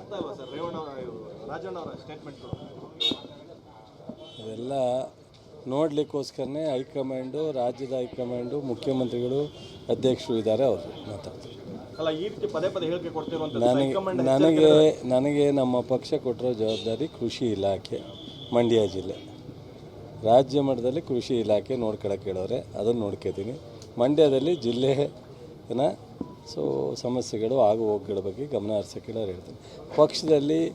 ಆಗ್ತಾ ನೋಡ್ಲಿಕ್ಕೋಸ್ಕರನೇ ಸರ್? ರೇವಣ್ಣ ರಾಜಣ್ಣ ಅವರ ಸ್ಟೇಟ್ಮೆಂಟ್ಗಳು ಅದೆಲ್ಲ ನೋಡಲಿಕ್ಕೋಸ್ಕರನೇ ಹೈಕಮಾಂಡು ರಾಜ್ಯದ ಹೈಕಮಾಂಡು ಮುಖ್ಯಮಂತ್ರಿಗಳು ಅಧ್ಯಕ್ಷರು ಇದ್ದಾರೆ ಅವರು ಮಾತಾಡ್ತಾರೆ. ಅಲ್ಲ ಈ ರೀತಿ ಪದೇ ಪದೇ ಹೇಳಿಕೆ ಕೊಡ್ತಿರುವಂತದ್ದು ನನಗೆ ನನಗೆ ನನಗೆ ನಮ್ಮ ಪಕ್ಷ ಕೊಟ್ಟಿರೋ ಜವಾಬ್ದಾರಿ ಕೃಷಿ ಇಲಾಖೆ ಮಂಡ್ಯ ಜಿಲ್ಲೆ. ರಾಜ್ಯ ಮಟ್ಟದಲ್ಲಿ ಕೃಷಿ ಇಲಾಖೆ ನೋಡ್ಕೊಳಕ್ಕೆ ಹೇಳೋರೆ ಅದನ್ನು ನೋಡ್ಕೋತೀನಿ. ಮಂಡ್ಯದಲ್ಲಿ ಜಿಲ್ಲೆನ ಸೊ ಸಮಸ್ಯೆಗಳು ಆಗು ಹೋಗುಗಳ ಬಗ್ಗೆ ಗಮನ ಹರಿಸೋಕೆ ಹೇಳೋರು ಹೇಳ್ತೀನಿ. ಪಕ್ಷದಲ್ಲಿ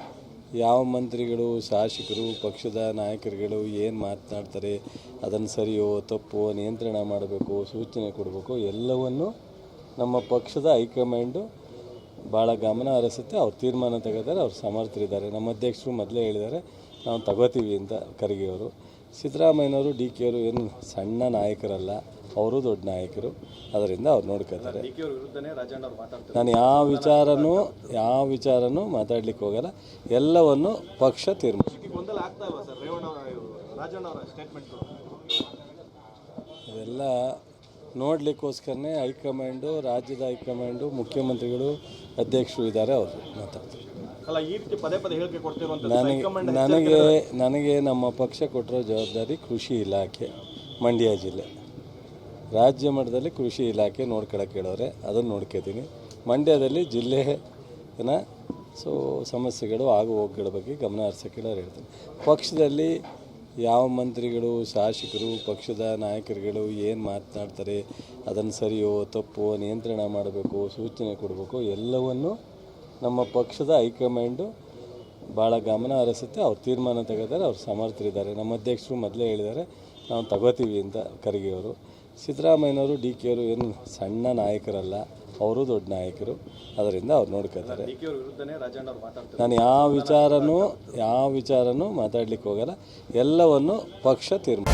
ಯಾವ ಮಂತ್ರಿಗಳು, ಶಾಸಕರು, ಪಕ್ಷದ ನಾಯಕರುಗಳು ಏನು ಮಾತನಾಡ್ತಾರೆ, ಅದನ್ನು ಸರಿಯೋ, ತಪ್ಪೋ, ನಿಯಂತ್ರಣ ಮಾಡಬೇಕು, ಸೂಚನೆ ಕೊಡಬೇಕು, ಎಲ್ಲವನ್ನು ನಮ್ಮ ಪಕ್ಷದ ಹೈಕಮಾಂಡು ಭಾಳ ಗಮನ ಹರಿಸುತ್ತೆ. ಅವ್ರು ತೀರ್ಮಾನ ತಗೋತಾರೆ ಅವ್ರು ಸಮರ್ಥರಿದ್ದಾರೆ. ನಮ್ಮ ಅಧ್ಯಕ್ಷರು ಮೊದಲೇ ಹೇಳಿದ್ದಾರೆ, ನಾವು ತಗೋತೀವಿ ಅಂತ ಖರ್ಗೆಯವರು ಸಿದ್ದರಾಮಯ್ಯನವರು, ಡಿ ಕೆ ಅವರು ಏನು ಸಣ್ಣ ನಾಯಕರಲ್ಲ. ಅವರು ದೊಡ್ಡ ನಾಯಕರು. ಅದರಿಂದ ಅವ್ರು ನೋಡ್ಕೋತಾರೆ. ನಾನು ಯಾವ ವಿಚಾರನೂ ಯಾವ ವಿಚಾರನೂ ಮಾತಾಡ್ಲಿಕ್ಕೆ ಹೋಗಲ್ಲ. ಎಲ್ಲವನ್ನು ಪಕ್ಷ ತೀರ್ಮಾನ ಅದೆಲ್ಲ ನೋಡಲಿಕ್ಕೋಸ್ಕರನೇ ಹೈಕಮಾಂಡು ರಾಜ್ಯದ ಹೈಕಮಾಂಡು ಮುಖ್ಯಮಂತ್ರಿಗಳು ಅಧ್ಯಕ್ಷರು ಇದ್ದಾರೆ ಅವರು ಮಾತಾಡ್ತಾರೆ. ನನಗೆ ನನಗೆ ನನಗೆ ನಮ್ಮ ಪಕ್ಷ ಕೊಟ್ಟಿರೋ ಜವಾಬ್ದಾರಿ ಕೃಷಿ ಇಲಾಖೆ ಮಂಡ್ಯ ಜಿಲ್ಲೆ. ರಾಜ್ಯ ಮಟ್ಟದಲ್ಲಿ ಕೃಷಿ ಇಲಾಖೆ ನೋಡ್ಕೊಳಕ್ಕೆ ಹೇಳೋರೆ ಅದನ್ನು ನೋಡ್ಕೋತೀನಿ. ಮಂಡ್ಯದಲ್ಲಿ ಜಿಲ್ಲೆನ ಸೊ ಸಮಸ್ಯೆಗಳು ಆಗು ಹೋಗ್ಗಳ ಬಗ್ಗೆ ಗಮನ ಹರಿಸೋಕೆ ಹೇಳೋರು ಹೇಳ್ತೀನಿ. ಪಕ್ಷದಲ್ಲಿ ಯಾವ ಮಂತ್ರಿಗಳು, ಶಾಸಕರು, ಪಕ್ಷದ ನಾಯಕರುಗಳು ಏನು ಮಾತನಾಡ್ತಾರೆ ಅದನ್ನು ಸರಿಯೋ, ತಪ್ಪೋ, ನಿಯಂತ್ರಣ ಮಾಡಬೇಕು, ಸೂಚನೆ ಕೊಡಬೇಕು, ಎಲ್ಲವನ್ನು ನಮ್ಮ ಪಕ್ಷದ ಹೈಕಮಾಂಡು ಭಾಳ ಗಮನ ಹರಿಸುತ್ತೆ. ಅವ್ರು ತೀರ್ಮಾನ ತಗೋತಾರೆ ಅವ್ರು ಸಮರ್ಥರಿದ್ದಾರೆ. ನಮ್ಮ ಅಧ್ಯಕ್ಷರು ಮೊದಲೇ ಹೇಳಿದ್ದಾರೆ, ನಾವು ತಗೋತೀವಿ ಅಂತ ಖರ್ಗೆ ಅವರು ಸಿದ್ದರಾಮಯ್ಯನವರು ಡಿ ಕೆ ಅವರು ಏನು ಸಣ್ಣ ನಾಯಕರಲ್ಲ ಅವರು ದೊಡ್ಡ ನಾಯಕರು. ಅದರಿಂದ ಅವ್ರು ನೋಡ್ಕೋತಾರೆ. ನಾನು ಯಾವ ವಿಚಾರನೂ ಯಾವ ವಿಚಾರನೂ ಮಾತಾಡ್ಲಿಕ್ಕೆ ಹೋಗಲ್ಲ. ಎಲ್ಲವನ್ನು ಪಕ್ಷ ತೀರ್ಮಾನ